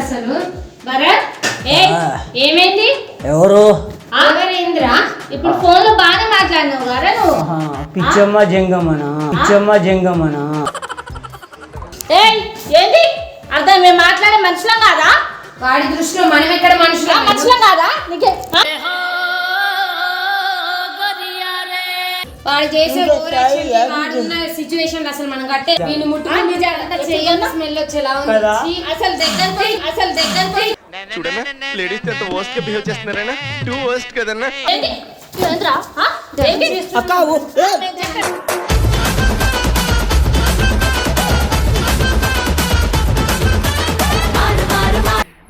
అసలు? భరత్? ఏ. ఏమైంది? ఎవరు? ఆగరేంద్ర ఇప్పుడు ఫోన్లో బాగానే మాట్లాడినావు కదా నువ్వు. ఆహా, పిచ్చమ్మ జంగమన? పిచ్చమ్మ జంగమన? ఏయ్ ఏంది? అర్థం మేము మాట్లాడే మనుషులం కాదా? వాడి దృష్టిలో మనం ఎక్కడ మనుషులు? మనుషులం కాదా? నీకే వాడు చేసే వాడున్న సిచ్యువేషన్ అసలు మనం కట్టే వీళ్ళు ముట్టుకుని జాగ్రత్త స్మెల్ వచ్చేలా ఉంది. అసలు దగ్గర పోయి అసలు దగ్గర పోయి చూడన్నా లేడీస్ ఎంత వర్స్ట్గా బిహేవ్ చేస్తున్నారన్నా టూ వర్స్ట్ కదన్నా? అక్క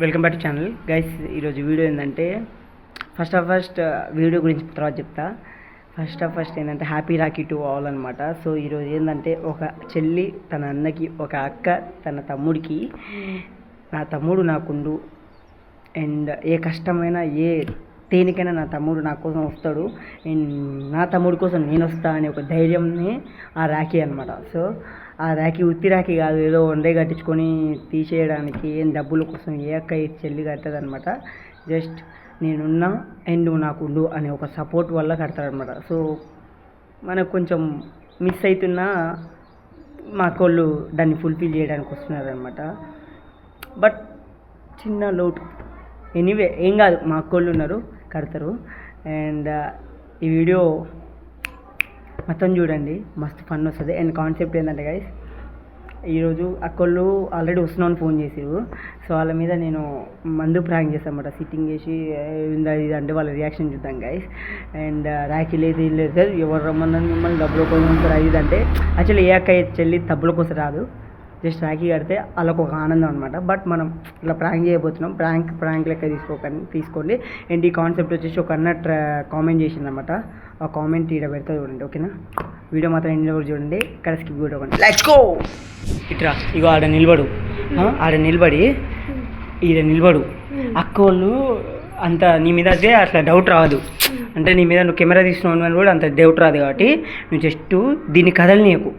welcome back to channel. Guys ఈరోజు వీడియో ఏంటంటే ఫస్ట్ ఆఫ్ ఫస్ట్ వీడియో గురించి తర్వాత చెప్తా. ఫస్ట్ ఆఫ్ ఫస్ట్ ఏంటంటే హ్యాపీ రాఖీ టు ఆల్ అనమాట సో ఈరోజు ఏంటంటే ఒక చెల్లి తన అన్నకి ఒక అక్క తన తమ్ముడికి నా తమ్ముడు నాకుండు అండ్ ఏ కష్టమైనా ఏ దేనికైనా నా తమ్ముడు నా కోసం వస్తాడు. అండ్ నా తమ్ముడు కోసం నేను వస్తా అనే ఒక ధైర్యంని ఆ రాఖీ అనమాట సో ఆ రాఖీ ఉత్తి రాఖీ కాదు ఏదో వండే కట్టించుకొని తీసేయడానికి ఏం డబ్బుల కోసం ఏ అక్క చెల్లి కట్టదు అనమాట జస్ట్ నేనున్నా అండ్ నువ్వు నాకు ఉండు అనే ఒక సపోర్ట్ వల్ల కడతారనమాట సో మనకు కొంచెం మిస్ అవుతున్నా మా కోళ్ళు దాన్ని ఫుల్ఫిల్ చేయడానికి వస్తున్నారనమాట బట్ చిన్న లోటు. ఎనీవే ఏం కాదు మా అక్కోళ్ళు ఉన్నారు కడతారు. అండ్ ఈ వీడియో మొత్తం చూడండి. మస్తు ఫన్ వస్తుంది. అండ్ కాన్సెప్ట్ ఏంటంటే గైస్ ఈరోజు అక్కోళ్ళు ఆల్రెడీ వస్తున్నాను ఫోన్ చేసిరు సో వాళ్ళ మీద నేను మందు ప్రాంక్ చేస్తాను అనమాట సిట్టింగ్ చేసి ఇది అంటే వాళ్ళ రియాక్షన్ చూద్దాం గైస్ అండ్ రాఖీ లేదు లేదు సార్. ఎవరు రమ్మన్నారు మిమ్మల్ని డబ్బుల కోసం వస్తారు అది ఇది అంటే. యాక్చువల్లీ ఏ అక్క చెల్లి డబ్బుల కోసం రాదు. జస్ట్ రాఖీ కడితే వాళ్ళకు ఒక ఆనందం అనమాట. బట్ మనం ఇలా ప్రాంక్ చేయబోతున్నాం. ప్రాంక్ ప్రాంక్ లెక్క తీసుకోకండి తీసుకోండి. అండ్ ఈ కాన్సెప్ట్ వచ్చేసి ఒక అన్న ట్రా కామెంట్ చేసిందనమాట. ఆ కామెంట్ ఈడ పెడతా చూడండి ఓకేనా వీడియో మాత్రం ఎండ్ కూడా చూడండి ఇక్కడ స్కిప్ కూడా లెట్స్ గో ఇట్రా ఇగో ఆడ నిలబడు. ఆడ నిలబడి ఈడ నిలబడు. అక్క వాళ్ళు అంత నీ మీద అయితే అట్లా డౌట్ రాదు. అంటే నీ మీద నువ్వు కెమెరా అని కూడా అంత డౌట్ రాదు కాబట్టి నువ్వు జస్ట్ దీన్ని కదలనీయకు.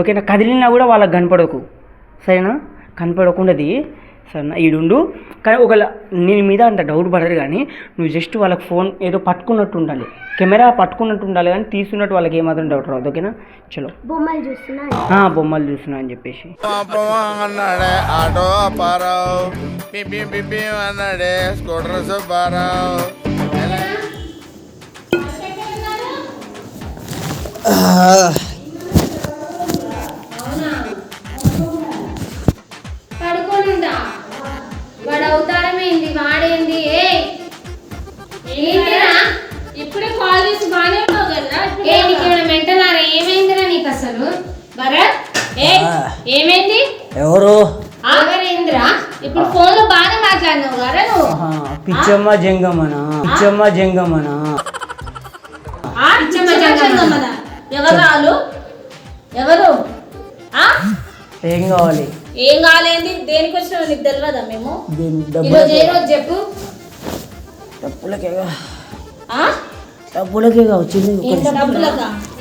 ఓకేనా? కదిలినా కూడా వాళ్ళకి కనపడకు. సరేనా? కనపడకుండాది సరేనా ఈడుండు. కానీ ఒక నీ మీద అంత డౌట్ పడదు కానీ నువ్వు జస్ట్ వాళ్ళకి ఫోన్ ఏదో పట్టుకున్నట్టు ఉండాలి. కెమెరా పట్టుకున్నట్టు ఉండాలి కానీ తీస్తున్నట్టు వాళ్ళకి ఏమాత్రం డౌట్ రాదు ఓకేనా? చలో. బొమ్మలు చూస్తున్నా ఆ, బొమ్మలు చూస్తున్నా అని చెప్పేసి. స్కూటర్ అసలు? భరత్? ఏ. ఏమైంది? ఎవరు? ఆగరేంద్ర ఇప్పుడు ఫోన్లో బాగానే మాట్లాడినావు కదా నువ్వు. ఆహా, పిచ్చమ్మ జంగమన? పిచ్చమ్మ జంగమన? ఆ, పిచ్చమ్మ జంగమ్మ. మన ఎవరు రాలు? ఎవరు? ఆ? ఏం కావాలి? ఏం కాలేంది? దేనికి వచ్చినా నీకు తెలియదా మేము? ఈరోజు ఏ రోజు చెప్పు. డబ్బులకేగా? డబ్బులకేగా వచ్చింది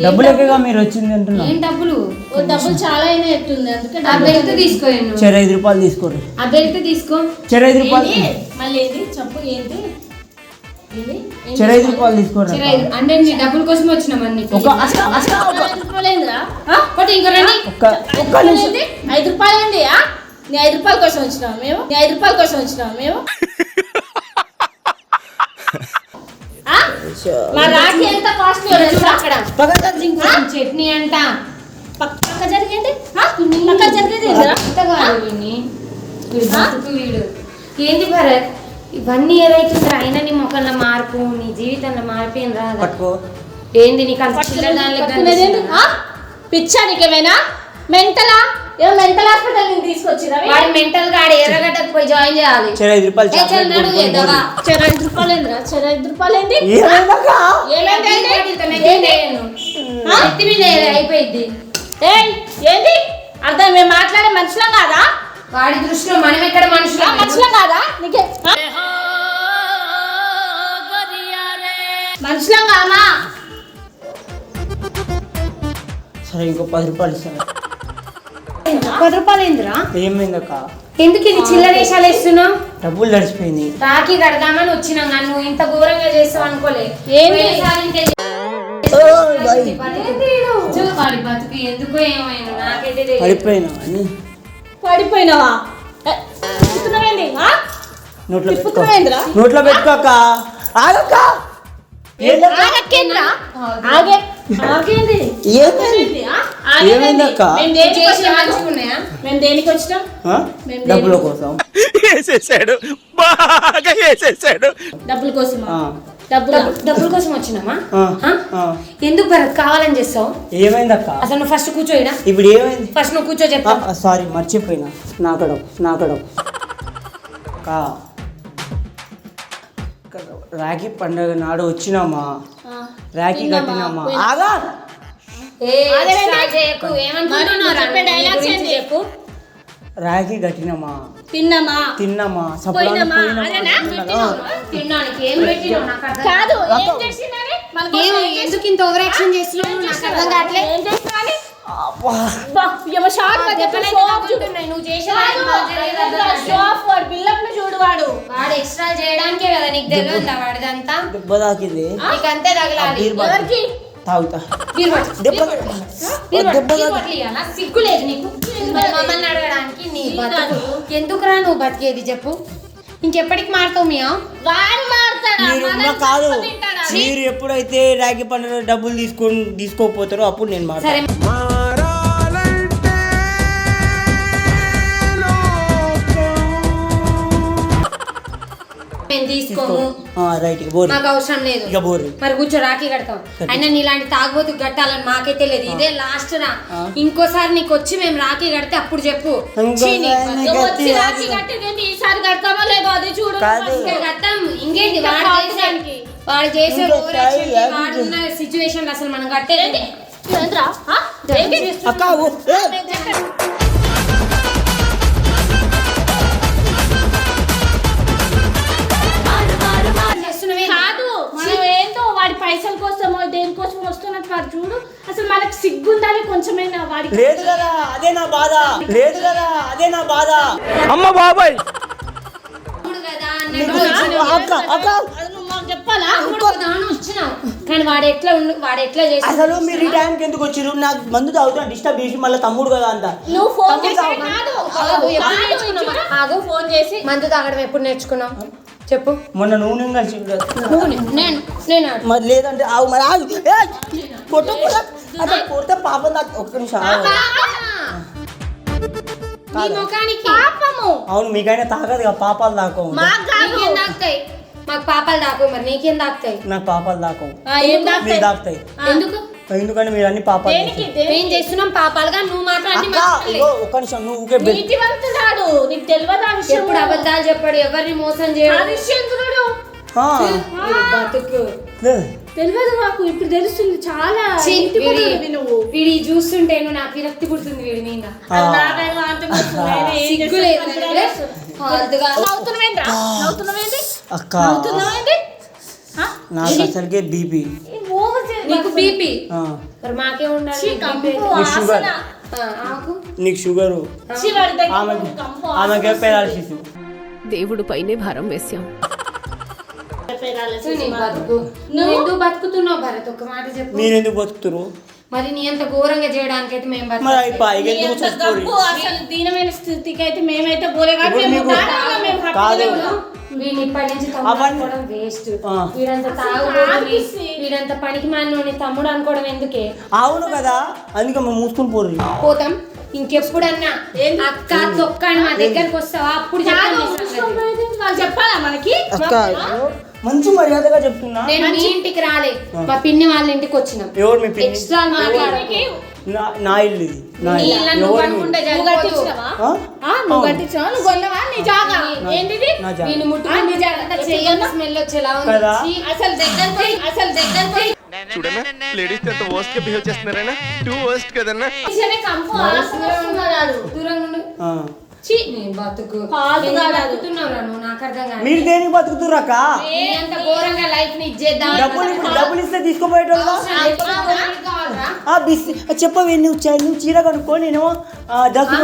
డబ్బులకేగా మీరు వచ్చింది అంటున్నా. ఏం డబ్బులు? ఓ డబ్బులు చాలా అయినా ఎట్టుంది అందుకే ఆ బెల్ట్ తీసుకో నువ్వు. చెర ఐదు రూపాయలు తీసుకోరు ఆ బెల్ట్ తీసుకో. చెర ఐదు రూపాయలు? మళ్ళీ ఏంటి చెప్పు ఏంటి చెర ఐదు రూపాయలు తీసుకోరు అంటే నీ డబ్బుల కోసం వచ్చినామా నీకు? ఒక అసలు అసలు ఒక ఐదు రూపాయలు ఏందిరా? ఆ, పోటీ ఇంకో రండి. ఒక్క ఐదు ఒక్క రూపాయలు నిమిషం. ఏంది? ఐదు రూపాయలు ఏంది? ఆ? నీ ఐదు రూపాయల కోసం వచ్చినావా మేము? నీ ఐదు రూపాయల కోసం వచ్చినావా మేము? మా రాఖీ ఎంత తెలుసా అక్కడ? చట్నీ అంట. పక్క పక్క జరిగేది? పక్క జరిగేది. వీడు ఏంది భరత్? ఇవన్నీ ఏదైతుంది అయినా నీ మొక్కల మార్పు నీ జీవితంలో మార్పు ఏం రాదా? పట్టుకో. ఏంది నీకు అంత? పిచ్చా నీకేమైనా? మెంటలా? ఏమో మెంటల్ హాస్పిటల్ తీసుకొచ్చిరా వాడి మెంటల్ గాడి ఎర్రగడ్డకు పోయి జాయిన్ చేయాలి. చెర ఐదు రూపాయలు ఏ, చల్ చాక్లెట్ నడు, కొనుక్కొని ఎద్దవా. చెర ఐదు రూపాయలు ఏందిరా? చెర ఐదు రూపాయలు ఏంది? ఏమైందక్కా? ఏమైంది? ఏంది? మీద అయిపోయింది? ఏయ్ ఏంది? అర్థం మేము మాట్లాడే మనుషులం కాదా? వాడి దృష్టిలో మనం ఎక్కడ మనుషులు? మనుషులం కాదా? నీకే? మనుషులం కామా? సరే ఇంకో పది రూపాయలు ఇస్తాను? పది రూపాయలు ఏందిరా ఏమైందక్క? ఎందుకు ఇది చిల్లరేషాలు వేస్తున్నావు? డబ్బులు తడిచిపోయింది రాఖీ కడదామని వచ్చినాం కానీ నువ్వు ఇంత ఘోరంగా చేస్తావు అనుకోలే. చూ, వాడి బతుకు ఎందుకో ఏమైనా నాకైతే తెలియదు. పడిపోయినా అని? పడిపోయినావా? ఏ, తిప్పుతున్నావేంది ఆ? నోట్లో పెట్టుకో. నోట్లో పెట్టుకోక్క ఆగక్క? ఆగే. ఏమైంది? డబ్బుల కోసం. వేసేసాడు. బాగా వేసేసాడు. డబ్బుల కోసమా ఆ. డబ్బులు డబ్బు- డబ్బుల కోసం వచ్చినామా. ఎందుకు భరత్ కావాలని చేస్తావు? ఏమైందక్క? అసలు నువ్వు ఫస్ట్ కూర్చోయినా ఇప్పుడు ఏమైంది? ఫస్ట్ నువ్వు కూర్చో చెప్తా. సారీ మర్చిపోయినా. నాకడం నాకడం. కా. రాఖీ పండుగ నాడు వచ్చినామా. రాఖీ? కట్టినామా. ఆగా. రాఖీ కట్టినామా? తిన్నామా? తిన్నామా? కాదు ఎందుకు ఇంత ఓవర్ యాక్షన్ చేస్తున్నావు? నాకు అర్థం కావట్లేదు. ఆఫ్ వాడు బిల్డప్ను చూడు వాడు. వాడు ఎక్స్ట్రా చేయడానికే కదా నీకు తెలియదు వాడిదంతా? దెబ్బ తాకింది. నీకు అంతే తగలాలి. ఎవరికి? తాగుతా. దెబ్బ. దెబ్బ నీకు. మమ్మల్ని అడగడానికి నీ ఎందుకురా నువ్వు బతికేది చెప్పు? ఇంకెప్పటికి మారుతావు మియా? మీరు కాదు? మీరు ఎప్పుడైతే రాఖీ పండుగ డబ్బులు తీసుకొని తీసుకోకపోతారో అప్పుడు నేను మాట మేము తీసుకోము. Right bore. మాకు అవసరం లేదు. ఇక బోర్. మరి కూర్చో రాఖీ కడతాం. అయినా నీలాంటి తాగబోతు కట్టాలని మాకైతే లేదు. ఇదే లాస్ట్ రా. ఇంకోసారి నీకు వచ్చి మేము రాఖీ కడితే అప్పుడు చెప్పు. వచ్చి రాఖీ కట్టింది ఈసారి కడతామో లేదో అది చూడు. కట్టాం. ఇంకేంటి? ఇంకా వాడు. వాడు చేసే వాడున్న సిచ్యువేషన్ అసలు మనం కట్టేది? అక్క లేదు కదా అదే నా బాధ. లేదు కదా అదే నా బాధ. అమ్మ బాబాయ్! అసలు మీరు ఈ టైంకి ఎందుకు వచ్చిర్రు? నాకు మందు తాగుతున్నా డిస్టర్బ్ చేసి మళ్ళీ తమ్ముడు కదా అంట. నువ్వు ఫోన్ చేసి నేర్చుకున్నావు? ఫోన్ మందు తాగడం ఎప్పుడు నేర్చుకున్నాం చెప్పు. మొన్న నువ్వు నేను కలిసి నేను. మరి లేదంటే ఆగు మరి ఆగు. కొట్టు. అసలు కొడితే పాపం నాకు ఒక్క నిమిషం ఆగు. నీ ముఖానికి. పాపము. అవును మీకైనా తాగదు కదా పాపాలు దాకవు మాకు నీకేం తాకుతాయి? మాకు పాపాలు దాకు మరి నీకేం తాకుతాయి? నాకు పాపాలు ఏం? దాకుతాయి ఎందుకు? ఎందుకంటే మీరు అన్ని పాపాలు దేనికి? మేము చేస్తున్నాం పాపాలుగా నువ్వు మాత్రం అన్ని అక్క మర్చిపోలే. ఇగో ఒక్క నిమిషం నువ్వు ఊకే నీతివంతుడాడు నీకు తెలియదు ఆ విషయం. ఎప్పుడు అబద్ధాలు చెప్పాడు ఎవరిని మోసం ఆ చేయడు విషయం చూడు. ఆ, బతుకు. లే. తెలియదు నాకు ఇప్పుడు తెలుస్తుంది చాలా వీడి- నువ్వు. వీడి చూస్తుంటే నువ్వు నాకు విరక్తి పుడుతుంది వీడి మీద. నీకు? అక్క. అసలుకే బీపీ. నీకు బీపీ? మరి మాకే ఉండాలి షుగర్. నీకు షుగరు. ఆమెకి కంపు ఆమెకే పెరాలసిస్ భారం వేశాం. బతుకు. నువ్వు? ఎందుకు బతుకుతున్నావు భరత్? ఒక మాట చెప్పు. మీరు ఎందుకు బతుకుతురు? మరి నీ అంత ఘోరంగా చేయడానికి అయితే మేము మరి బతుకు అయిపోయి నీ ఎందుకు అంత చచ్చిపోరు గబ్బు అసలు దీనమైన స్థితికి అయితే మేమైతే పోలే కాబట్టి ఇప్పుడు మేము మీకు- దారుణంగా మేము కాదు. హ్యాపీగానే ఉన్నాం. వీడిని ఇప్పటి నుంచి అవన్నీ- తమ్ముడు అనుకోవడం వేస్ట్. ఆ. వీడంత కాదు తాగుబోతుని సి. వీడంత పనికి మాలినోని తమ్ముడు అనుకోవడం ఎందుకే? అవును కదా? అందుకే మేము మూసుకుని పోరు. పోతాం. ఇంకెప్పుడన్నా ఏంది? అక్క తొక్క అని మా దగ్గరకు వస్తావా? అప్పుడు కాదు, చెప్పండి నీ అవసరం సంగతి. లేదు. వాళ్ళు చెప్పాలా మనకి? అక్క మంచి మర్యాదగా చెప్తున్నా. నేను మీ ఇంటికి రాలే. మా పిన్ని వాళ్ళ ఇంటికి వచ్చినాం. ఎవరు మీ పిన్ని? ఎక్స్ట్రా మాట్లాడకు. నా- నా ఇల్లు ఇది. నా ఇల్లు. ఎవరు? నువ్వు. కట్టించినవా? ఆ? ఆ, నువ్వు కట్టించినావా? నువ్వు కొన్నావా? నీ జాగా. ఏంటిది? నా జాగా. నేను నీ చెయ్యన్న వచ్చేలా ఉంది. కదా? అసలు దగ్గర పోయి అసలు దగ్గర పోయి. చూడన్నా? లేడీస్ ఎంత వర్స్ట్గా బిహేవ్ చేస్తున్నారన్నా? టూ వర్స్ట్ కదన్నా? కంపు వాసన వస్తున్నాడు దూరంగా ఉండు. ఆ. ఛీ, నీ బతుకు. నాకు అర్థం కాదు మీరు దేనికి బతుకుతుర్రు అక్క? నీ అంత ఘోరంగా లైఫ్ని ఇచ్చేద్దాం డబ్బులు ఇప్పుడు డబ్బులు ఇస్తే బిస్ చెప్పవే నువ్వు చీర కనుక్కో నేను డ్రెస్